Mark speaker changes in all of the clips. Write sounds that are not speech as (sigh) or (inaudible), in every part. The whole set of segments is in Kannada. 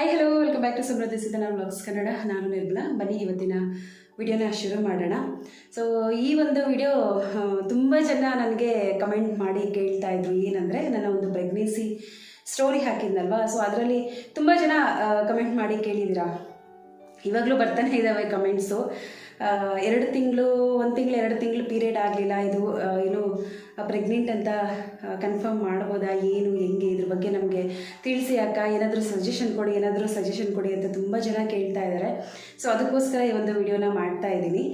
Speaker 1: Hi hello welcome back to Samruddhi ಸಿದ್ಧನ ವ್ಲಾಗ್ಸ್ ಕನ್ನಡ ನಾನು ನಿರ್ಮಲಾ. ಬನ್ನಿ, ಇವತ್ತಿನ ವಿಡಿಯೋನ ಶುರು ಮಾಡೋಣ. ಸೊ ಈ ಒಂದು ವಿಡಿಯೋ ತುಂಬ ಜನ ನನಗೆ ಕಮೆಂಟ್ ಮಾಡಿ ಕೇಳ್ತಾ ಇದ್ರು. ಏನಂದರೆ, ನನ್ನ ಒಂದು ಪ್ರೆಗ್ನೆನ್ಸಿ ಸ್ಟೋರಿ ಹಾಕಿದ್ನಲ್ವಾ? ಸೊ ಅದರಲ್ಲಿ ತುಂಬ ಜನ ಕಮೆಂಟ್ ಮಾಡಿ ಕೇಳಿದ್ದೀರಾ? ಇವಾಗಲೂ ಬರ್ತಾನೆ ಇದ್ದಾವೆ ಕಮೆಂಟ್ಸು ಎರಡು ತಿಂಗಳು, ಒಂದು ತಿಂಗಳು, ಎರಡು ತಿಂಗಳು ಪೀರಿಯಡ್ ಆಗಲಿಲ್ಲ. ಇದು ಏನು ಪ್ರೆಗ್ನೆಂಟ್ ಅಂತ ಕನ್ಫರ್ಮ್ ಮಾಡ್ಬೋದಾ, ಏನು, ಹೆಂಗೆ? ಇದ್ರ ಬಗ್ಗೆ ನಮಗೆ ತಿಳಿಸಿ ಅಕ್ಕ. ಏನಾದರೂ ಸಜೆಷನ್ ಕೊಡಿ, ಏನಾದರೂ ಸಜೆಷನ್ ಕೊಡಿ ಅಂತ ತುಂಬ ಜನ ಕೇಳ್ತಾ ಇದ್ದಾರೆ ಸೊ ಅದಕ್ಕೋಸ್ಕರ ಈ ಒಂದು ವಿಡಿಯೋನ ಮಾಡ್ತಾ ಇದ್ದೀನಿ.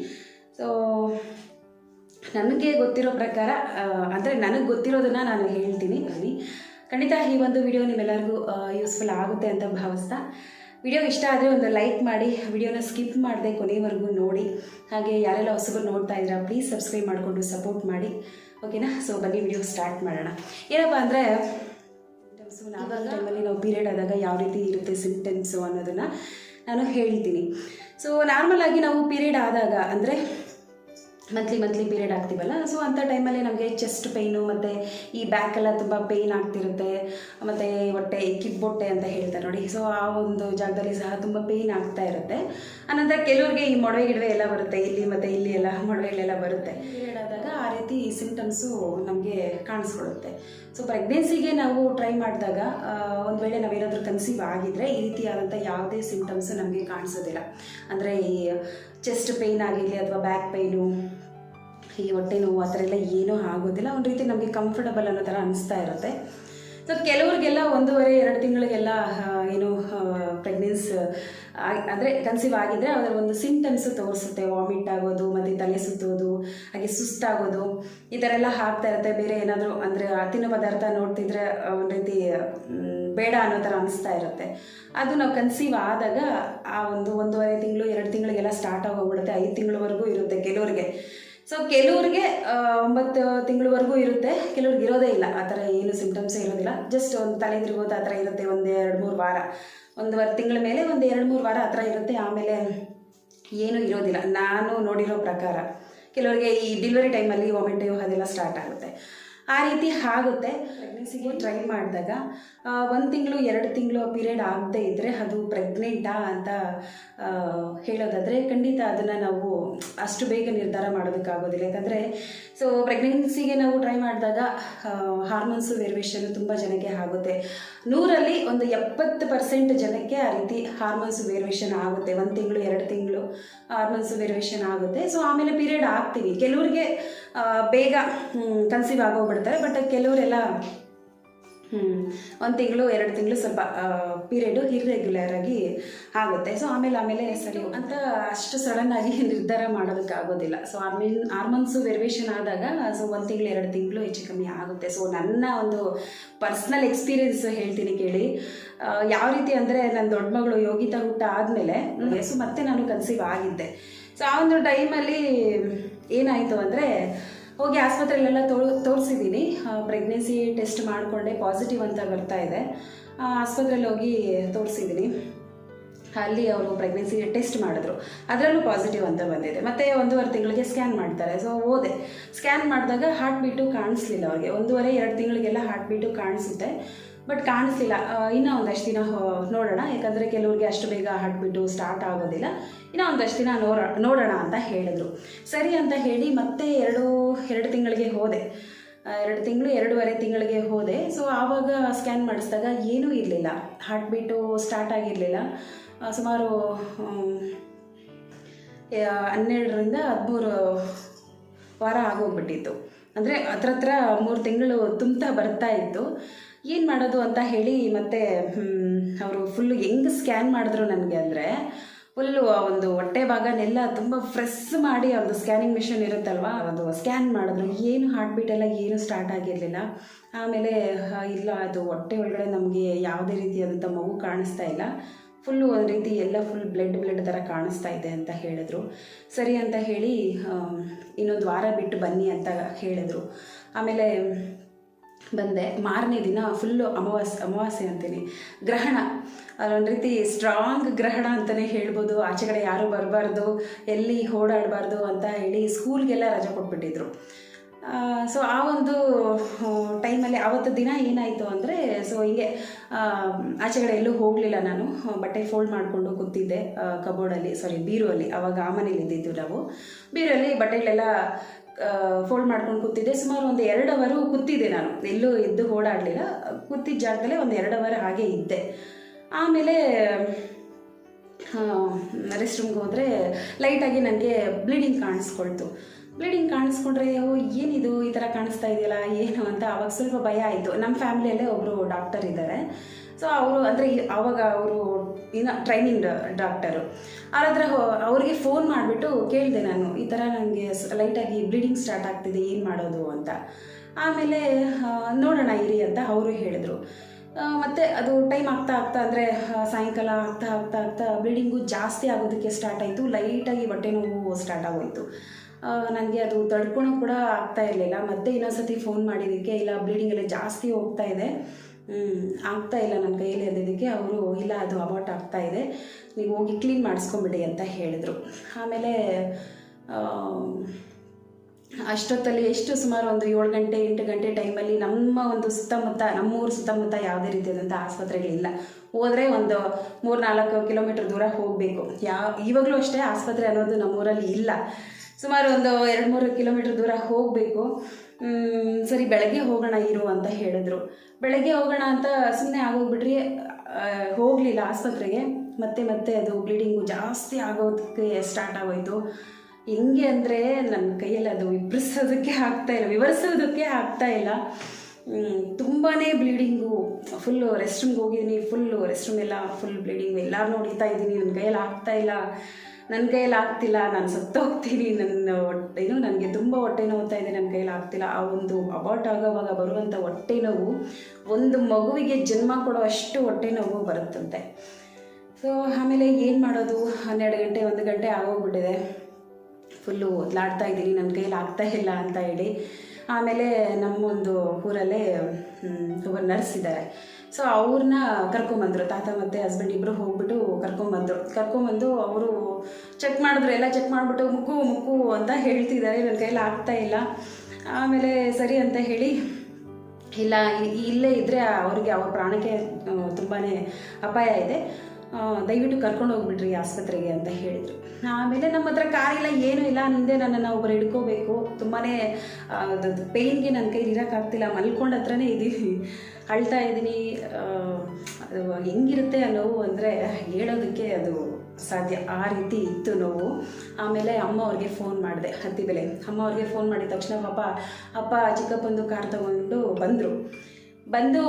Speaker 1: ಸೊ ನನಗೆ ಗೊತ್ತಿರೋ ಪ್ರಕಾರ ಅಂದರೆ ನನಗೆ ಗೊತ್ತಿರೋದನ್ನು ನಾನು ಹೇಳ್ತೀನಿ. ಬನ್ನಿ. ಖಂಡಿತ ಈ ಒಂದು ವಿಡಿಯೋ ನಿಮ್ಮೆಲ್ಲರಿಗೂ ಯೂಸ್ಫುಲ್ ಆಗುತ್ತೆ ಅಂತ ಭಾವಿಸ್ತಾ. ವಿಡಿಯೋ ಇಷ್ಟ ಆದರೆ ಒಂದು ಲೈಕ್ ಮಾಡಿ ವಿಡಿಯೋನ ಸ್ಕಿಪ್ ಮಾಡದೆ ಕೊನೆವರೆಗೂ ನೋಡಿ. ಹಾಗೆ ಯಾರೆಲ್ಲ ಹೊಸಬರು ನೋಡ್ತಾ ಇದ್ದೀರಾ ಪ್ಲೀಸ್ ಸಬ್ಸ್ಕ್ರೈಬ್ ಮಾಡಿಕೊಂಡು ಸಪೋರ್ಟ್ ಮಾಡಿ. ಓಕೆನಾ ಸೊ ಬನ್ನಿ ವಿಡಿಯೋ ಸ್ಟಾರ್ಟ್ ಮಾಡೋಣ. ಏನಪ್ಪ ಅಂದರೆ ನಾವಾಗ ಟೈಮಲ್ಲಿ ನಾವು ಪೀರಿಯಡ್ ಆದಾಗ ಯಾವ ರೀತಿ ಇರುತ್ತೆ ಸಿಂಟೆನ್ಸು ಅನ್ನೋದನ್ನು ನಾನು ಹೇಳ್ತೀನಿ ಸೊ ನಾರ್ಮಲ್ ಆಗಿ ನಾವು ಪೀರಿಯಡ್ ಆದಾಗ ಅಂದರೆ ಮಂತ್ಲಿ ಮಂತ್ಲಿ ಪೀರಿಯಡ್ ಆಗ್ತೀವಲ್ಲ? ಸೊ ಅಂಥ ಟೈಮಲ್ಲಿ ನಮಗೆ ಚೆಸ್ಟ್ ಪೈನು ಮತ್ತು ಈ ಬ್ಯಾಕೆಲ್ಲ ತುಂಬ ಪೇಯ್ನ್ ಆಗ್ತಿರುತ್ತೆ. ಮತ್ತು ಹೊಟ್ಟೆ ಕಿಬ್ಬೊಟ್ಟೆ ಅಂತ ಹೇಳ್ತಾರೆ ನೋಡಿ. ಸೊ ಆ ಒಂದು ಜಾಗದಲ್ಲಿ ಸಹ ತುಂಬ ಪೇಯ್ನ್ ಆಗ್ತಾ ಇರುತ್ತೆ. ಅನಂತರ ಕೆಲವ್ರಿಗೆ ಈ ಮೊಡವೆ ಗಿಡವೆ ಎಲ್ಲ ಬರುತ್ತೆ. ಇಲ್ಲಿ ಮತ್ತು ಇಲ್ಲಿ ಎಲ್ಲ (laughs) ಮೊಡವೆಗಳೆಲ್ಲ ಬರುತ್ತೆ. ಪೀರಿಯಡ್ ಆದಾಗ ಆ ರೀತಿ ಸಿಂಪ್ಟಮ್ಸು ನಮಗೆ ಕಾಣಿಸ್ಕೊಡುತ್ತೆ. ಸೊ ಪ್ರೆಗ್ನೆನ್ಸಿಗೆ ನಾವು ಟ್ರೈ ಮಾಡಿದಾಗ ಒಂದು ವೇಳೆ ನಾವೇನಾದರೂ ಕನ್ಸೀವ್ ಆಗಿದ್ರೆ ಈ ರೀತಿಯಾದಂಥ ಯಾವುದೇ ಸಿಂಪ್ಟಮ್ಸು ನಮಗೆ ಕಾಣಿಸೋದಿಲ್ಲ. ಅಂದರೆ ಈ ಚೆಸ್ಟ್ ಪೇಯ್ನ್ ಆಗಿರಲಿ ಅಥವಾ ಬ್ಯಾಕ್ ಪೇಯ್ನು ಈ ಹೊಟ್ಟೆ ನೋವು ಆ ಥರ ಎಲ್ಲ ಏನೂ ಆಗೋದಿಲ್ಲ. ಒಂದು ರೀತಿ ನಮಗೆ ಕಂಫರ್ಟಬಲ್ ಅನ್ನೋ ಥರ ಅನಿಸ್ತಾ ಇರುತ್ತೆ. ಸೊ ಕೆಲವ್ರಿಗೆಲ್ಲ ಒಂದೂವರೆ, ಎರಡು ತಿಂಗಳಿಗೆಲ್ಲ ಏನು ಪ್ರೆಗ್ನೆನ್ಸ್ ಅಂದರೆ ಕನ್ಸೀವ್ ಆಗಿದ್ದರೆ ಅದರ ಒಂದು ಸಿಂಟಮ್ಸ್ ತೋರಿಸುತ್ತೆ. ವಾಮಿಟ್ ಆಗೋದು, ಮತ್ತು ತಲೆ ಸುತ್ತೋದು, ಹಾಗೆ ಸುಸ್ತಾಗೋದು, ಈ ಥರ ಎಲ್ಲ ಆಗ್ತಾ ಇರುತ್ತೆ. ಬೇರೆ ಏನಾದರೂ ಅಂದರೆ ತಿನ್ನೋ ಪದಾರ್ಥ ನೋಡ್ತಿದ್ರೆ ಒಂದು ರೀತಿ ಬೇಡ ಅನ್ನೋ ಥರ ಅನಿಸ್ತಾ ಇರುತ್ತೆ. ಅದು ನಾವು ಕನ್ಸೀವ್ ಆದಾಗ ಆ ಒಂದು ಒಂದೂವರೆ ತಿಂಗಳು, ಎರಡು ತಿಂಗಳಿಗೆಲ್ಲ ಸ್ಟಾರ್ಟ್ ಆಗೋಗ್ಬಿಡುತ್ತೆ. ಐದು ತಿಂಗಳವರೆಗೂ ಇರುತ್ತೆ ಕೆಲವ್ರಿಗೆ. ಸೊ ಕೆಲವ್ರಿಗೆ ಒಂಬತ್ತು ತಿಂಗಳವರೆಗೂ ಇರುತ್ತೆ. ಕೆಲವ್ರಿಗೆ ಇರೋದೇ ಇಲ್ಲ. ಆ ಥರ ಏನು ಸಿಂಪ್ಟಮ್ಸೇ ಇರೋದಿಲ್ಲ. ಜಸ್ಟ್ ಒಂದು ತಲೆ ತಿರುಗೋದು ಆ ಥರ ಇರುತ್ತೆ. ಒಂದು ಎರಡು ಮೂರು ವಾರ. ಒಂದುವರೆ ತಿಂಗಳ ಮೇಲೆ ಒಂದು ಎರಡು ಮೂರು ವಾರ ಆ ಥರ ಇರುತ್ತೆ. ಆಮೇಲೆ ಏನೂ ಇರೋದಿಲ್ಲ. ನಾನು ನೋಡಿರೋ ಪ್ರಕಾರ, ಕೆಲವರಿಗೆ ಈ ಡೆಲಿವರಿ ಟೈಮಲ್ಲಿ ವಾಮಿಟಿಂಗ್ ಅದೆಲ್ಲ ಸ್ಟಾರ್ಟ್ ಆಗುತ್ತೆ. ಆ ರೀತಿ ಆಗುತ್ತೆ. ಪ್ರೆಗ್ನೆನ್ಸಿಗೆ ಟ್ರೈ ಮಾಡಿದಾಗ ಒಂದು ತಿಂಗಳು, ಎರಡು ತಿಂಗಳು ಪೀರಿಯಡ್ ಆಗದೆ ಇದ್ದರೆ ಅದು ಪ್ರೆಗ್ನೆಂಟಾ ಅಂತ ಹೇಳೋದಾದರೆ ಖಂಡಿತ ಅದನ್ನು ನಾವು ಅಷ್ಟು ಬೇಗ ನಿರ್ಧಾರ ಮಾಡೋದಕ್ಕಾಗೋದಿಲ್ಲ. ಯಾಕಂದರೆ ಸೊ ಪ್ರೆಗ್ನೆನ್ಸಿಗೆ ನಾವು ಟ್ರೈ ಮಾಡಿದಾಗ ಹಾರ್ಮೋನ್ಸು ವೇರಿಯೇಷನ್ ತುಂಬ ಜನಕ್ಕೆ ಆಗುತ್ತೆ. ನೂರಲ್ಲಿ ಒಂದು ಎಪ್ಪತ್ತು ಪರ್ಸೆಂಟ್ ಜನಕ್ಕೆ ಆ ರೀತಿ ಹಾರ್ಮೋನ್ಸ್ ವೇರಿಯೇಷನ್ ಆಗುತ್ತೆ. ಒಂದು ತಿಂಗಳು, ಎರಡು ತಿಂಗಳು ಹಾರ್ಮೋನ್ಸ್ ವೇರಿಯೇಷನ್ ಆಗುತ್ತೆ. ಸೊ ಆಮೇಲೆ ಪೀರಿಯಡ್ ಆಗ್ತೀವಿ. ಕೆಲವ್ರಿಗೆ ಬೇಗ ಕನ್ಸೀವ್ ಆಗೋಗ್ಬಿಡ್ತಾರೆ ಬಟ್ ಕೆಲವರೆಲ್ಲ ಒಂದು ತಿಂಗಳು, ಎರಡು ತಿಂಗಳು ಸ್ವಲ್ಪ ಪೀರಿಯಡ್ ಇರ್ರೆಗ್ಯುಲರ್ ಆಗಿ ಆಗುತ್ತೆ. ಸೊ ಆಮೇಲೆ ಆಮೇಲೆ ಸರಿ ಅಂತ ಅಷ್ಟು ಸಡನ್ ಆಗಿ ನಿರ್ಧಾರ ಮಾಡೋದಕ್ಕೆ ಆಗೋದಿಲ್ಲ. ಸೊ ಆರ್ಮಿನ್ ಹಾರ್ಮೋನ್ಸು ವೆರಿವೇಷನ್ ಆದಾಗ ಸೊ ಒಂದು ತಿಂಗಳು, ಎರಡು ತಿಂಗಳು ಹೆಚ್ಚು ಕಮ್ಮಿ ಆಗುತ್ತೆ. ಸೊ ನನ್ನ ಒಂದು ಪರ್ಸ್ನಲ್ ಎಕ್ಸ್ಪೀರಿಯನ್ಸ್ ಹೇಳ್ತೀನಿ ಕೇಳಿ. ಯಾವ ರೀತಿ ಅಂದರೆ ನನ್ನ ದೊಡ್ಡ ಮಗಳು ಯೋಗಿತಾ ಹುಟ್ಟ ಆದಮೇಲೆ ಸೊ ಮತ್ತೆ ನಾನು ಕನ್ಸೀವ್ ಆಗಿದ್ದೆ. ಸೊ ಆ ಒಂದು ಟೈಮಲ್ಲಿ ಏನಾಯಿತು ಅಂದರೆ, ಹೋಗಿ ಆಸ್ಪತ್ರೆಯಲ್ಲೆಲ್ಲ ತೋ ಪ್ರೆಗ್ನೆನ್ಸಿ ಟೆಸ್ಟ್ ಮಾಡಿಕೊಂಡೆ ಪಾಸಿಟಿವ್ ಅಂತ ಬರ್ತಾ ಇದೆ. ಆಸ್ಪತ್ರೆಯಲ್ಲಿ ಹೋಗಿ ತೋರಿಸಿದ್ದೀನಿ ಅಲ್ಲಿ ಅವರು ಪ್ರೆಗ್ನೆನ್ಸಿ ಟೆಸ್ಟ್ ಮಾಡಿದ್ರು. ಅದರಲ್ಲೂ ಪಾಸಿಟಿವ್ ಅಂತ ಬಂದಿದೆ. ಮತ್ತು ಒಂದೂವರೆ ತಿಂಗಳಿಗೆ ಸ್ಕ್ಯಾನ್ ಮಾಡ್ತಾರೆ. ಸೊ ಹೋದೆ ಸ್ಕ್ಯಾನ್ ಮಾಡಿದಾಗ ಹಾರ್ಟ್ ಬೀಟು ಕಾಣಿಸ್ಲಿಲ್ಲ ಅವ್ರಿಗೆ. ಒಂದೂವರೆ, ಎರಡು ತಿಂಗಳಿಗೆಲ್ಲ ಹಾರ್ಟ್ ಬೀಟು ಕಾಣಿಸುತ್ತೆ. ಬಟ್ ಕಾಣಿಸ್ಲಿಲ್ಲ. ಇನ್ನೂ ಒಂದಷ್ಟು ದಿನ ನೋಡೋಣ. ಯಾಕಂದರೆ ಕೆಲವ್ರಿಗೆ ಅಷ್ಟು ಬೇಗ ಹಾರ್ಟ್ ಬೀಟು ಸ್ಟಾರ್ಟ್ ಆಗೋದಿಲ್ಲ. ಇನ್ನೂ ಒಂದಷ್ಟು ದಿನ ನೋಡ ನೋಡೋಣ ಅಂತ ಹೇಳಿದ್ರು. ಸರಿ ಅಂತ ಹೇಳಿ ಮತ್ತೆ ಎರಡು ಎರಡು ತಿಂಗಳಿಗೆ ಹೋದೆ. ಎರಡು ತಿಂಗಳು ಎರಡೂವರೆ ತಿಂಗಳಿಗೆ ಹೋದೆ. ಸೊ ಆವಾಗ ಸ್ಕ್ಯಾನ್ ಮಾಡಿಸಿದಾಗ ಏನೂ ಇರಲಿಲ್ಲ. ಹಾರ್ಟ್ ಬೀಟು ಸ್ಟಾರ್ಟ್ ಆಗಿರಲಿಲ್ಲ ಸುಮಾರು ಹನ್ನೆರಡರಿಂದ ಹದಿಮೂರು ವಾರ ಆಗೋಗ್ಬಿಟ್ಟಿತ್ತು. ಅಂದರೆ ಹತ್ರ ಹತ್ರ ಮೂರು ತಿಂಗಳು ತುಂಬ್ತಾ ಬರ್ತಾ ಇತ್ತು. ಏನು ಮಾಡೋದು ಅಂತ ಹೇಳಿ ಮತ್ತೆ ಅವರು ಫುಲ್ಲು ಹೆಂಗೆ ಸ್ಕ್ಯಾನ್ ಮಾಡಿದ್ರು ನನಗೆ ಅಂದರೆ ಫುಲ್ಲು ಆ ಒಂದು ಹೊಟ್ಟೆ ಭಾಗನೆಲ್ಲ ತುಂಬ ಫ್ರೆಸ್ ಮಾಡಿ ಒಂದು ಸ್ಕ್ಯಾನಿಂಗ್ ಮಿಷನ್ ಇರುತ್ತಲ್ವಾ? ಅದು ಸ್ಕ್ಯಾನ್ ಮಾಡಿದ್ರು. ಏನು ಹಾರ್ಟ್ ಬೀಟ್ ಎಲ್ಲ ಏನು ಸ್ಟಾರ್ಟ್ ಆಗಿರಲಿಲ್ಲ. ಆಮೇಲೆ ಇಲ್ಲ, ಅದು ಹೊಟ್ಟೆ ಒಳಗಡೆ ನಮಗೆ ಯಾವುದೇ ರೀತಿಯಾದಂಥ ಮಗು ಕಾಣಿಸ್ತಾ ಇಲ್ಲ. ಫುಲ್ಲು ಒಂದು ರೀತಿ ಎಲ್ಲ ಫುಲ್ ಬ್ಲಡ್ ಬ್ಲಡ್ ಥರ ಕಾಣಿಸ್ತಾ ಇದೆ ಅಂತ ಹೇಳಿದ್ರು. ಸರಿ ಅಂತ ಹೇಳಿ ಇನ್ನೊಂದು ವಾರ ಬಿಟ್ಟು ಬನ್ನಿ ಅಂತ ಹೇಳಿದ್ರು. ಆಮೇಲೆ, ಬಂದೆ. ಮಾರನೇ ದಿನ ಫುಲ್ಲು ಅಮಾವಾಸ್ಯೆ ಅಮಾವಾಸ್ಯೆ ಅಂತೀನಿ. ಗ್ರಹಣ. ಅದೊಂದು ರೀತಿ ಸ್ಟ್ರಾಂಗ್ ಗ್ರಹಣ ಅಂತಲೇ ಹೇಳ್ಬೋದು. ಆಚೆ ಕಡೆ ಯಾರೂ ಬರಬಾರ್ದು, ಎಲ್ಲಿ ಓಡಾಡಬಾರ್ದು ಅಂತ ಹೇಳಿ ಸ್ಕೂಲ್ಗೆಲ್ಲ ರಜೆ ಕೊಟ್ಬಿಟ್ಟಿದ್ರು. ಸೊ ಆ ಒಂದು ಟೈಮಲ್ಲಿ ಆವತ್ತು ದಿನ ಏನಾಯಿತು ಅಂದರೆ ಸೊ ಹಿಂಗೆ ಆಚೆ ಆಚೆಗಡೆ ಎಲ್ಲೂ ಹೋಗಲಿಲ್ಲ ನಾನು, ಬಟ್ಟೆ ಫೋಲ್ಡ್ ಮಾಡಿಕೊಂಡು ಕೂತಿದ್ದೆ ಕಬೋರ್ಡಲ್ಲಿ ಸಾರಿ ಬೀರುವಲ್ಲಿ ಅವಾಗ ಆ ಮನೇಲಿ ಇದ್ದಿದ್ದು ನಾವು. ಬೀರಲ್ಲಿ ಬಟ್ಟೆಗಳೆಲ್ಲ ಫೋಲ್ಡ್ ಮಾಡ್ಕೊಂಡು ಕೂತಿದ್ದೆ. ಸುಮಾರು ಒಂದು ಎರಡು ಅವರು ಕೂತಿದ್ದೆ ನಾನು. ಎಲ್ಲೂ ಎದ್ದು ಓಡಾಡಲಿಲ್ಲ. ಕೂತಿದ್ದ ಜಾಗದಲ್ಲೇ ಒಂದು ಎರಡು ಅವರ್ ಹಾಗೆ ಇದ್ದೆ. ಆಮೇಲೆ ರೆಸ್ಟ್ ರೂಮ್ಗೆ ಹೋದರೆ ಲೈಟಾಗಿ ನನಗೆ ಬ್ಲೀಡಿಂಗ್ ಕಾಣಿಸ್ಕೊಳ್ತು. ಬ್ಲೀಡಿಂಗ್ ಕಾಣಿಸ್ಕೊಂಡ್ರೆ, ಓ, ಏನಿದು ಈ ಥರ ಕಾಣಿಸ್ತಾ ಇದೆಯಲ್ಲ, ಏನು ಅಂತ ಅವಾಗ ಸ್ವಲ್ಪ ಭಯ ಆಯಿತು. ನಮ್ಮ ಫ್ಯಾಮಿಲಿಯಲ್ಲೇ ಒಬ್ಬರು ಡಾಕ್ಟರ್ ಇದ್ದಾರೆ. ಸೊ ಅವರು, ಅಂದರೆ ಆವಾಗ ಅವರು ಇನ್ನು ಟ್ರೈನಿಂಗ್ ಡಾಕ್ಟರು ಅವ್ರ ಹತ್ರ ಅವ್ರಿಗೆ ಫೋನ್ ಮಾಡಿಬಿಟ್ಟು ಕೇಳಿದೆ ನಾನು, ಈ ಥರ ನನಗೆ ಲೈಟಾಗಿ ಬ್ಲೀಡಿಂಗ್ ಸ್ಟಾರ್ಟ್ ಆಗ್ತಿದೆ, ಏನು ಮಾಡೋದು ಅಂತ. ಆಮೇಲೆ ನೋಡೋಣ ಇರಿ ಅಂತ ಅವರು ಹೇಳಿದರು. ಮತ್ತು ಅದು ಟೈಮ್ ಆಗ್ತಾ ಆಗ್ತಾ ಅಂದರೆ ಸಾಯಂಕಾಲ ಆಗ್ತಾ ಆಗ್ತಾ ಆಗ್ತಾ ಬ್ಲೀಡಿಂಗು ಜಾಸ್ತಿ ಆಗೋದಕ್ಕೆ ಸ್ಟಾರ್ಟ್ ಆಯಿತು. ಲೈಟಾಗಿ ಹೊಟ್ಟೆ ನೋವು ಸ್ಟಾರ್ಟ್ ಆಗೋಯಿತು. ನನಗೆ ಅದು ತಡ್ಕೊಳೋ ಕೂಡ ಆಗ್ತಾ ಇರಲಿಲ್ಲ. ಮತ್ತೆ ಇನ್ನೊಂದ್ಸತಿ ಫೋನ್ ಮಾಡಿದ್ದಕ್ಕೆ, ಇಲ್ಲ ಬ್ಲೀಡಿಂಗ್ ಎಲ್ಲ ಜಾಸ್ತಿ ಹೋಗ್ತಾ ಇದೆ. ಆಗ್ತಾ ಇಲ್ಲ ನನ್ನ ಕೈಯಲ್ಲಿ ಅದಕ್ಕೆ ಅವರು, ಇಲ್ಲ, ಅದು ಅಬಾಟ್ ಆಗ್ತಾ ಇದೆ. ನೀವು ಹೋಗಿ ಕ್ಲೀನ್ ಮಾಡಿಸ್ಕೊಂಬಿಡಿ ಅಂತ ಹೇಳಿದ್ರು. ಆಮೇಲೆ ಅಷ್ಟೊತ್ತಲ್ಲಿ ಎಷ್ಟು ಸುಮಾರು ಒಂದು ಏಳು ಗಂಟೆ, ಎಂಟು ಗಂಟೆ ಟೈಮಲ್ಲಿ ನಮ್ಮ ಒಂದು ಸುತ್ತಮುತ್ತ, ನಮ್ಮೂರು ಸುತ್ತಮುತ್ತ ಯಾವುದೇ ರೀತಿಯಾದಂಥ ಆಸ್ಪತ್ರೆಗಳಿಲ್ಲ. ಹೋದರೆ ಒಂದು ಮೂರು ನಾಲ್ಕು ಕಿಲೋಮೀಟ್ರ್ ದೂರ ಹೋಗಬೇಕು. ಯಾವ ಇವಾಗಲೂ ಅಷ್ಟೇ ಆಸ್ಪತ್ರೆ ಅನ್ನೋದು ನಮ್ಮೂರಲ್ಲಿ ಇಲ್ಲ. ಸುಮಾರು ಒಂದು ಎರಡು ಮೂರು ಕಿಲೋಮೀಟ್ರ್ ದೂರ ಹೋಗಬೇಕು. ಸರಿ, ಬೆಳಗ್ಗೆ ಹೋಗೋಣ ಇರು ಅಂತ ಹೇಳಿದ್ರು. ಬೆಳಗ್ಗೆ ಹೋಗೋಣ ಅಂತ ಸುಮ್ಮನೆ ಆಗೋಗ್ಬಿಟ್ರಿ ಹೋಗಲಿಲ್ಲ ಆಸ್ಪತ್ರೆಗೆ. ಮತ್ತೆ ಮತ್ತೆ ಅದು ಬ್ಲೀಡಿಂಗು ಜಾಸ್ತಿ ಆಗೋದಕ್ಕೆ ಸ್ಟಾರ್ಟ್ ಆಗೋಯ್ತು. ಹೆಂಗೆ ಅಂದರೆ ನನ್ನ ಕೈಯಲ್ಲಿ ಅದು ವಿವರಿಸೋದಕ್ಕೆ ಆಗ್ತಾ ಇಲ್ಲ, ವಿವರಿಸೋದಕ್ಕೆ ಆಗ್ತಾ ಇಲ್ಲ. ತುಂಬಾ ಬ್ಲೀಡಿಂಗು ಫುಲ್ಲು ರೆಸ್ಟ್ ರೂಮ್ಗೆ ಹೋಗಿದ್ದೀನಿ ಫುಲ್ಲು ರೆಸ್ಟ್ ರೂಮ್ ಎಲ್ಲ ಫುಲ್ ಬ್ಲೀಡಿಂಗ್ ಎಲ್ಲರೂ ನೋಡಿತಾ ಇದ್ದೀನಿ ನನ್ನ ಕೈಯಲ್ಲಿ ಆಗ್ತಾ ಇಲ್ಲ. ನನ್ನ ಕೈಯಲ್ಲಿ ಆಗ್ತಿಲ್ಲ, ನಾನು ಸತ್ತೋಗ್ತೀನಿ ನನ್ನ ಹೊಟ್ಟೆ, ಏನು ನನಗೆ ತುಂಬ ಹೊಟ್ಟೆ ನೋವ್ತಾ ಇದೆ ನನ್ನ ಕೈಯಲ್ಲಿ ಆಗ್ತಿಲ್ಲ. ಆ ಒಂದು ಅಬಾರ್ಟ್ ಆಗೋವಾಗ ಬರುವಂಥ ಹೊಟ್ಟೆ ನೋವು, ಒಂದು ಮಗುವಿಗೆ ಜನ್ಮ ಕೊಡೋ ಅಷ್ಟು ಹೊಟ್ಟೆ ನೋವು ಬರುತ್ತಂತೆ. ಸೊ ಆಮೇಲೆ ಏನು ಮಾಡೋದು? ಹನ್ನೆರಡು ಗಂಟೆ, ಒಂದು ಗಂಟೆ ಆಗೋಗ್ಬಿಟ್ಟಿದೆ. ಫುಲ್ಲು ಒದ್ಲಾಡ್ತಾ ಇದ್ದೀನಿ ನನ್ನ ಕೈಯಲ್ಲಿ ಆಗ್ತಾ ಇಲ್ಲ ಅಂತ ಹೇಳಿ. ಆಮೇಲೆ ನಮ್ಮೊಂದು ಊರಲ್ಲೇ ಒಬ್ಬ ನರ್ಸ್ ಇದ್ದಾರೆ ಸೊ ಅವ್ರನ್ನ ಕರ್ಕೊಂಬಂದರು, ತಾತ ಮತ್ತು ಹಸ್ಬೆಂಡ್ ಇಬ್ಬರು ಹೋಗ್ಬಿಟ್ಟು ಕರ್ಕೊಂಬಂದರು. ಕರ್ಕೊಂಬಂದು ಅವರು ಚೆಕ್ ಮಾಡಿದ್ರು, ಎಲ್ಲ ಚೆಕ್ ಮಾಡಿಬಿಟ್ಟು ಮುಕ್ಕು ಮುಕ್ಕು ಅಂತ ಹೇಳ್ತಿದ್ದಾರೆ ನನ್ನ ಕೈಯಲ್ಲಿ ಆಗ್ತಾ ಇಲ್ಲ. ಆಮೇಲೆ ಸರಿ ಅಂತ ಹೇಳಿ, ಇಲ್ಲ ಇಲ್ಲೇ ಇದ್ದರೆ ಅವ್ರಿಗೆ ಅವ್ರ ಪ್ರಾಣಕ್ಕೆ ತುಂಬಾ ಅಪಾಯ ಇದೆ. ದಯವಿಟ್ಟು ಕರ್ಕೊಂಡು ಹೋಗ್ಬಿಡ್ರಿ ಆಸ್ಪತ್ರೆಗೆ ಅಂತ ಹೇಳಿದರು. ಆಮೇಲೆ ನಮ್ಮ ಹತ್ರ ಕಾರಿಲ್ಲ ಏನೂ ಇಲ್ಲ ಹಿಂದೆ ನನ್ನನ್ನು ಒಬ್ಬರು ಹಿಡ್ಕೋಬೇಕು. ತುಂಬಾ ಪೇಯ್ನ್ಗೆ ನನ್ನ ಕೈಲಿ ಇರೋಕ್ಕಾಗ್ತಿಲ್ಲ ಮಲ್ಕೊಂಡ ಹತ್ರನೇ ಇದ್ದೀನಿ ಅಳ್ತಾ ಇದ್ದೀನಿ ಅದು ಹೆಂಗಿರುತ್ತೆ ಆ ನೋವು ಅಂದರೆ ಹೇಳೋದಕ್ಕೆ ಅದು ಸಾಧ್ಯ ಆ ರೀತಿ ಇತ್ತು ನೋವು. ಆಮೇಲೆ ಅಮ್ಮ ಅವ್ರಿಗೆ ಫೋನ್ ಮಾಡಿದೆ ಹತ್ತಿ ಬೆಲೆ. ಅಮ್ಮ ಅವ್ರಿಗೆ ಫೋನ್ ಮಾಡಿದ ತಕ್ಷಣ ಪಾಪ, ಅಪ್ಪ ಚಿಕ್ಕಪ್ಪಂದು ಕಾರ್ ತಗೊಂಡು ಬಂದರು. ಬಂದು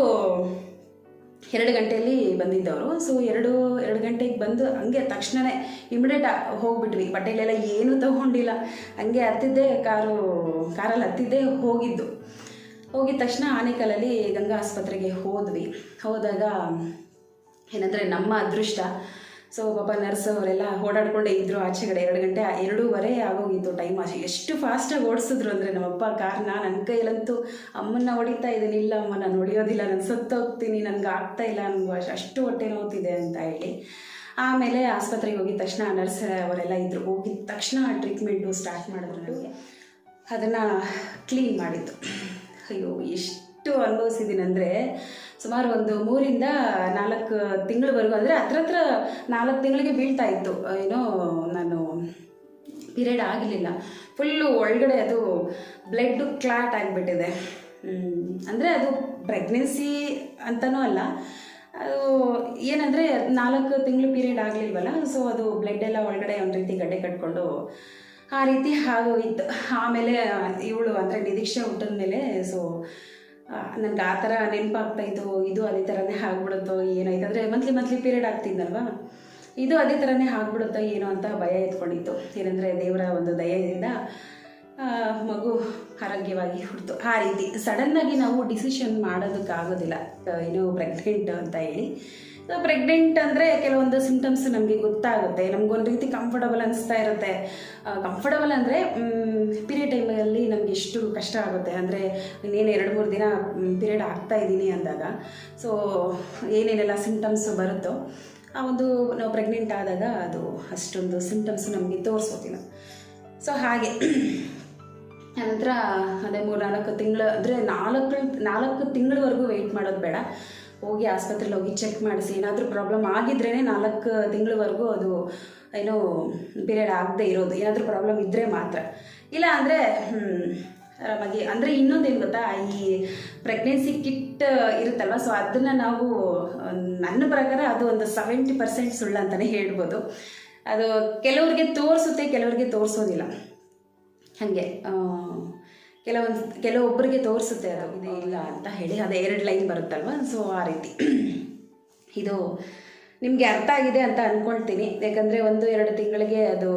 Speaker 1: ಎರಡು ಗಂಟೆಯಲ್ಲಿ ಬಂದಿದ್ದವರು. ಸೊ ಎರಡು ಎರಡು ಗಂಟೆಗೆ ಬಂದು ಹಂಗೆ ತಕ್ಷಣವೇ ಇಮಿಡಿಯೇಟ್ ಹೋಗಿಬಿಟ್ವಿ. ಬಟ್ಟೆಲೆಲ್ಲ ಏನೂ ತಗೊಂಡಿಲ್ಲ. ಹಂಗೆ ಹತ್ತಿದ್ದೆ ಕಾರು, ಕಾರಲ್ಲಿ ಹತ್ತಿದ್ದೆ ಹೋಗಿದ್ದು. ಹೋಗಿದ ತಕ್ಷಣ ಆನೇಕಲಲ್ಲಿ ಗಂಗಾ ಆಸ್ಪತ್ರೆಗೆ ಹೋದ್ವಿ. ಹೋದಾಗ ಏನಂದರೆ ನಮ್ಮ ಅದೃಷ್ಟ ಸೊ ಪಾಪ ನರ್ಸ್ ಅವರೆಲ್ಲ ಓಡಾಡ್ಕೊಂಡೇ ಇದ್ದರು ಆಚೆಗಡೆ ಎರಡು ಗಂಟೆ, ಎರಡೂವರೆ ಆಗೋಗಿತ್ತು ಟೈಮ್ ಎಷ್ಟು ಫಾಸ್ಟಾಗಿ ಓಡಿಸಿದ್ರು ಅಂದರೆ ನಮ್ಮಪ್ಪ ಕಾರ್ನ ನನ್ನ ಕೈಯಲ್ಲಂತೂ, ಅಮ್ಮನ್ನ ಹೊಡಿತಾ ಇದ್ದೀನಿ ಇಲ್ಲ ಅಮ್ಮ, ನಾನು ಹೊಡಿಯೋದಿಲ್ಲ, ನಾನು ಸತ್ತೋಗ್ತೀನಿ ನನಗೆ ಆಗ್ತಾ ಇಲ್ಲ ನನಗೆ ಅಷ್ಟು ಹೊಟ್ಟೆ ನೋವ್ತಿದೆ ಅಂತ ಹೇಳಿ. ಆಮೇಲೆ ಆಸ್ಪತ್ರೆಗೆ ಹೋಗಿದ ತಕ್ಷಣ ನರ್ಸ್ ಅವರೆಲ್ಲ ಇದ್ದರು ಹೋಗಿದ ತಕ್ಷಣ ಟ್ರೀಟ್ಮೆಂಟು ಸ್ಟಾರ್ಟ್ ಮಾಡಿದ್ರು ನನಗೆ. ಅದನ್ನು ಕ್ಲೀನ್ ಮಾಡಿತ್ತು ಅಯ್ಯೋ, ಎಷ್ಟು ಅನುಭವಿಸಿದ್ದೀನಿ ಅಂದರೆ ಸುಮಾರು ಒಂದು ಮೂರಿಂದ ನಾಲ್ಕು ತಿಂಗಳವರೆಗೂ, ಅಂದರೆ ಹತ್ರ ಹತ್ರ ನಾಲ್ಕು ತಿಂಗಳಿಗೆ ಬೀಳ್ತಾ ಇತ್ತು. ಏನೋ ನಾನು ಪಿರಿಯಡ್ ಆಗಲಿಲ್ಲ ಫುಲ್ಲು ಒಳಗಡೆ ಅದು ಬ್ಲಡ್ ಕ್ಲಾಟ್ ಆಗಿಬಿಟ್ಟಿದೆ. ಅಂದರೆ ಅದು ಪ್ರೆಗ್ನೆನ್ಸಿ ಅಂತನೂ ಅಲ್ಲ. ಅದು ಏನಂದರೆ ನಾಲ್ಕು ತಿಂಗಳು ಪೀರಿಯಡ್ ಆಗಲಿಲ್ವಲ್ಲ, ಸೊ ಅದು ಬ್ಲಡ್ ಎಲ್ಲ ಒಳಗಡೆ ಒಂದು ರೀತಿ ಗಡ್ಡೆ ಕಟ್ಕೊಂಡು ಆ ರೀತಿ ಆಗೋಗಿತ್ತು. ಆಮೇಲೆ ಇವಳು ಅಂದರೆ ನಿರೀಕ್ಷೆ ಹುಟ್ಟಿದ ಮೇಲೆ ಸೊ ನನಗೆ ಆ ಥರ ನೆನಪಾಗ್ತಾಯಿತ್ತು ಇದು ಅದೇ ಥರನೇ ಆಗ್ಬಿಡುತ್ತೋ ಏನಾಯ್ತು ಅಂದರೆ ಮಂತ್ಲಿ ಮಂತ್ಲಿ ಪೀರಿಯಡ್ ಆಗ್ತಿದ್ನಲ್ವಾ ಇದು ಅದೇ ಥರನೇ ಆಗ್ಬಿಡುತ್ತೋ ಏನೋ ಅಂತ ಭಯ ಎತ್ಕೊಂಡಿತ್ತು. ಏನಂದರೆ ದೇವರ ಒಂದು ದಯೆಯಿಂದ ಮಗು ಆರೋಗ್ಯವಾಗಿ ಹುಡ್ತು. ಆ ರೀತಿ ಸಡನ್ನಾಗಿ ನಾವು ಡಿಸಿಷನ್ ಮಾಡೋದಕ್ಕಾಗೋದಿಲ್ಲ. ಇದು ಪ್ರೆಗ್ನೆಂಟ್ ಅಂತ ಹೇಳಿ. ಸೊ ಪ್ರೆಗ್ನೆಂಟ್ ಅಂದರೆ ಕೆಲವೊಂದು ಸಿಂಟಮ್ಸ್ ನಮಗೆ ಗೊತ್ತಾಗುತ್ತೆ. ನಮಗೊಂದು ರೀತಿ ಕಂಫರ್ಟಬಲ್ ಅನಿಸ್ತಾ ಇರುತ್ತೆ. ಕಂಫರ್ಟಬಲ್ ಅಂದರೆ ಪೀರಿಯಡ್ ಟೈಮಲ್ಲಿ ನಮ್ಗೆ ಎಷ್ಟು ಕಷ್ಟ ಆಗುತ್ತೆ. ಅಂದರೆ, ಇನ್ನೇನು ಎರಡು ಮೂರು ದಿನ ಪೀರಿಯಡ್ ಆಗ್ತಾ ಇದ್ದೀನಿ ಅಂದಾಗ. ಸೊ ಏನೇನೆಲ್ಲ ಸಿಂಟಮ್ಸ್ ಬರುತ್ತೋ, ಆ ಒಂದು ನಾವು ಪ್ರೆಗ್ನೆಂಟ್ ಆದಾಗ ಅದು ಅಷ್ಟೊಂದು ಸಿಂಟಮ್ಸ್ ನಮಗೆ ತೋರಿಸೋದಿಲ್ಲ. ಸೊ ಹಾಗೆ. ನಂತರ ಅದೇ ಮೂರು ನಾಲ್ಕು ತಿಂಗಳು, ಅಂದರೆ ನಾಲ್ಕು ನಾಲ್ಕು ತಿಂಗಳವರೆಗೂ ವೆಯ್ಟ್ ಮಾಡೋದು ಬೇಡ. ಹೋಗಿ ಆಸ್ಪತ್ರೆಲಿ ಹೋಗಿ ಚೆಕ್ ಮಾಡಿಸಿ, ಏನಾದರೂ ಪ್ರಾಬ್ಲಮ್ ಆಗಿದ್ರೇ ನಾಲ್ಕು ತಿಂಗಳವರೆಗೂ ಅದು ಏನು ಪೀರಿಯಡ್ ಆಗದೆ ಇರೋದು, ಏನಾದರೂ ಪ್ರಾಬ್ಲಮ್ ಇದ್ದರೆ ಮಾತ್ರ. ಇಲ್ಲ ಅಂದರೆ ಆರಾಮಾಗಿ, ಅಂದರೆ ಇನ್ನೊಂದೇನು ಗೊತ್ತಾ, ಈ ಪ್ರೆಗ್ನೆನ್ಸಿ ಕಿಟ್ ಇರುತ್ತಲ್ವ ಸೊ ಅದನ್ನು ನಾವು, ನನ್ನ ಪ್ರಕಾರ ಅದು ಒಂದು ಸೆವೆಂಟಿ ಪರ್ಸೆಂಟ್ ಸುಳ್ಳು ಅಂತಲೇ ಹೇಳ್ಬೋದು. ಅದು ಕೆಲವ್ರಿಗೆ ತೋರಿಸುತ್ತೆ, ಕೆಲವ್ರಿಗೆ ತೋರಿಸೋದಿಲ್ಲ. ಹಾಗೆ ಕೆಲವೊಂದು ಕೆಲವೊಬ್ಬರಿಗೆ ತೋರಿಸುತ್ತೆ ಅದು, ಇದು ಇಲ್ಲ ಅಂತ ಹೇಳಿ ಅದೇ ಎರಡು ಲೈನ್ ಬರುತ್ತಲ್ವ? ಸೊ ಆ ರೀತಿ. (clears throat) ಇದು ನಿಮಗೆ ಅರ್ಥ ಆಗಿದೆ ಅಂತ ಅಂದ್ಕೊಳ್ತೀನಿ ಯಾಕಂದರೆ ಒಂದು, ಎರಡು ತಿಂಗಳಿಗೆ ಅದು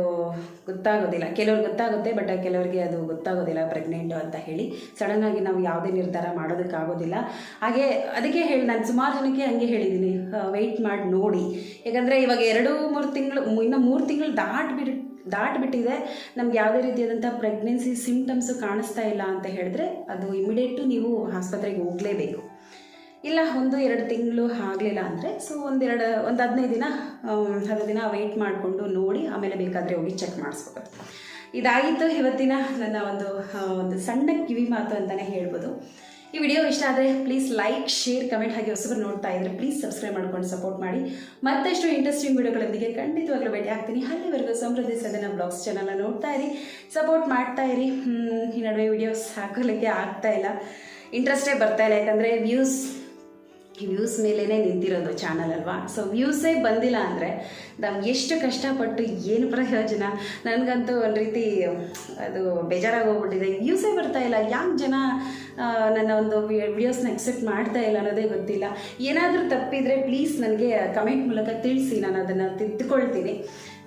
Speaker 1: ಗೊತ್ತಾಗೋದಿಲ್ಲ. ಕೆಲವ್ರಿಗೆ ಗೊತ್ತಾಗುತ್ತೆ ಬಟ್ ಕೆಲವರಿಗೆ ಅದು ಗೊತ್ತಾಗೋದಿಲ್ಲ ಪ್ರೆಗ್ನೆಂಟು ಅಂತ ಹೇಳಿ. ಸಡನ್ನಾಗಿ ನಾವು ಯಾವುದೇ ನಿರ್ಧಾರ ಮಾಡೋದಕ್ಕಾಗೋದಿಲ್ಲ. ಹಾಗೆ ಅದಕ್ಕೆ ಹೇಳಿ, ನಾನು ಸುಮಾರು ಜನಕ್ಕೆ ಹಂಗೆ ಹೇಳಿದ್ದೀನಿ ವೆಯ್ಟ್ ಮಾಡಿ ನೋಡಿ. ಯಾಕಂದರೆ ಇವಾಗ ಎರಡು, ಮೂರು ತಿಂಗಳು, ಇನ್ನು ಮೂರು ತಿಂಗಳು ದಾಟ್ಬಿಟ್ಟು ದಾಟ್ಬಿಟ್ಟಿದೆ. ನಮ್ಗೆ ಯಾವುದೇ ರೀತಿಯಾದಂಥ ಪ್ರೆಗ್ನೆನ್ಸಿ ಸಿಮ್ಟಮ್ಸು ಕಾಣಿಸ್ತಾ ಇಲ್ಲ ಅಂತ ಹೇಳಿದ್ರೆ ಅದು ಇಮಿಡಿಯೇಟು ನೀವು ಆಸ್ಪತ್ರೆಗೆ ಹೋಗಲೇಬೇಕು. ಇಲ್ಲ, ಒಂದು ಎರಡು ತಿಂಗಳು ಆಗಲಿಲ್ಲ ಅಂದರೆ ಸೊ ಒಂದೆರಡು ಒಂದು ಹದಿನೈದು ದಿನ ಹತ್ತು ದಿನ ವೆಯ್ಟ್ ಮಾಡಿಕೊಂಡು ನೋಡಿ, ಆಮೇಲೆ ಬೇಕಾದರೆ ಹೋಗಿ ಚೆಕ್ ಮಾಡಿಸ್ಬೋದು. ಇದಾಗಿತ್ತು ಇವತ್ತಿನ ನನ್ನ ಒಂದು ಒಂದು ಸಣ್ಣ ಕಿವಿ ಮಾತು ಅಂತಲೇ ಹೇಳ್ಬೋದು. ಈ ವಿಡಿಯೋ ಇಷ್ಟ ಆದರೆ ಪ್ಲೀಸ್ ಲೈಕ್ ಶೇರ್ ಕಮೆಂಟ್ ಹಾಗೆ ಹೊಸಬರು ನೋಡ್ತಾ ಇದ್ದರೆ ಪ್ಲೀಸ್ ಸಬ್ಸ್ಕ್ರೈಬ್ ಮಾಡ್ಕೊಂಡು ಸಪೋರ್ಟ್ ಮಾಡಿ. ಮತ್ತಷ್ಟು ಇಂಟ್ರೆಸ್ಟಿಂಗ್ ವಿಡಿಯೋಗಳೊಂದಿಗೆ ಖಂಡಿತವಾಗ್ಲೂ ಭೇಟಿ ಆಗ್ತೀನಿ. ಅಲ್ಲಿವರೆಗೂ ಸಮೃದ್ಧಿ ಸದನ ಬ್ಲಾಗ್ಸ್ ಚಾನಲ್ನ ನೋಡ್ತಾ ಇರಿ. ಸಪೋರ್ಟ್ ಮಾಡ್ತಾ ಇರಿ. ಈ ನಡುವೆ ವಿಡಿಯೋಸ್ ಹಾಕೋಲಿಕ್ಕೆ ಆಗ್ತಾ ಇಲ್ಲ. ಇಂಟ್ರೆಸ್ಟೇ ಬರ್ತಾ ಇಲ್ಲ. ಯಾಕಂದರೆ ವ್ಯೂಸ್ ವ್ಯೂಸ್ ಮೇಲೇ ನಿಂತಿರೋದು ಚಾನಲ್ ಅಲ್ವಾ? ಸೊ ವ್ಯೂಸೇ ಬಂದಿಲ್ಲ ಅಂದರೆ ನಾವು ಎಷ್ಟು ಕಷ್ಟಪಟ್ಟು ಏನು ಪ್ರಯೋಜನ? ನನಗಂತೂ ಒಂದು ರೀತಿ ಅದು ಬೇಜಾರಾಗಿ ಹೋಗ್ಬಿಟ್ಟಿದೆ. ವ್ಯೂಸೇ ಬರ್ತಾ ಇಲ್ಲ. ಯಾಕೆ ಜನ ನನ್ನ ಒಂದು ವಿಡಿಯೋಸ್ನ ಎಕ್ಸೆಪ್ಟ್ ಮಾಡ್ತಾ ಇಲ್ಲ ಅನ್ನೋದೇ ಗೊತ್ತಿಲ್ಲ. ಏನಾದರೂ ತಪ್ಪಿದರೆ ಪ್ಲೀಸ್ ನನಗೆ ಕಮೆಂಟ್ ಮೂಲಕ ತಿಳಿಸಿ, ನಾನು ಅದನ್ನು ತಿದ್ದುಕೊಳ್ತೀನಿ.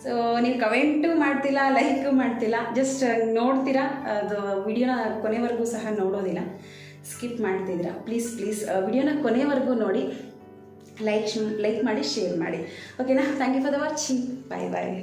Speaker 1: ಸೊ ನೀವು ಕಮೆಂಟು ಮಾಡ್ತಿಲ್ಲ ಲೈಕು ಮಾಡ್ತಿಲ್ಲ ಜಸ್ಟ್ ನೋಡ್ತೀರಾ? ಅದು ವಿಡಿಯೋನ ಕೊನೆವರೆಗೂ ಸಹ ನೋಡೋದಿಲ್ಲ. ಸ್ಕಿಪ್ ಮಾಡ್ತಿದ್ದೀರಾ? ಪ್ಲೀಸ್ ಪ್ಲೀಸ್ ವಿಡಿಯೋನ ಕೊನೆವರೆಗೂ ನೋಡಿ. ಲೈಕ್ ಲೈಕ್ ಮಾಡಿ ಶೇರ್ ಮಾಡಿ. ಓಕೆನಾ thank you for the watching bye bye